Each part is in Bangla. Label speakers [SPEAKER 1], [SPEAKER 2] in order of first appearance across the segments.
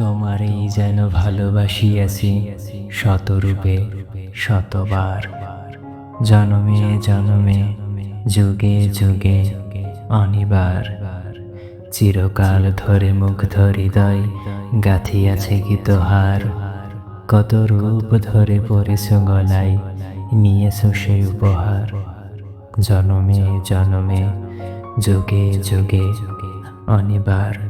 [SPEAKER 1] তোমারই যেন ভালোবাসিয়াছি শতরূপে, শতবার। জনমে জনমে, যুগে যুগে, অনিবার। চিরকাল ধরে মুখ হৃদয় গাথিয়াছে গীতহার কত রূপ ধরে পড়েছ গলায়, নিয়েছ সে উপহার। জনমে জনমে, যুগে যুগে, অনিবার।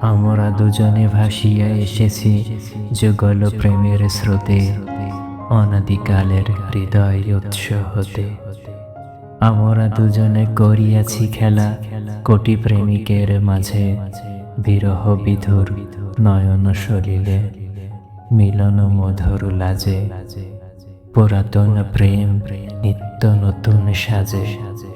[SPEAKER 1] আমরা দুজনে ভাসিয়া এসেছি যুগল প্রেমের স্রোতে, অনাদিকালের হৃদয় উৎস হতে। আমরা দুজনে করিয়াছি খেলা, কোটি প্রেমিকের মাঝে, বিরহ বিধুর নয়ন শরীরে মিলন মধুর লাজে। পুরাতন প্রেম নিত্য নতুন সাজে সাজে।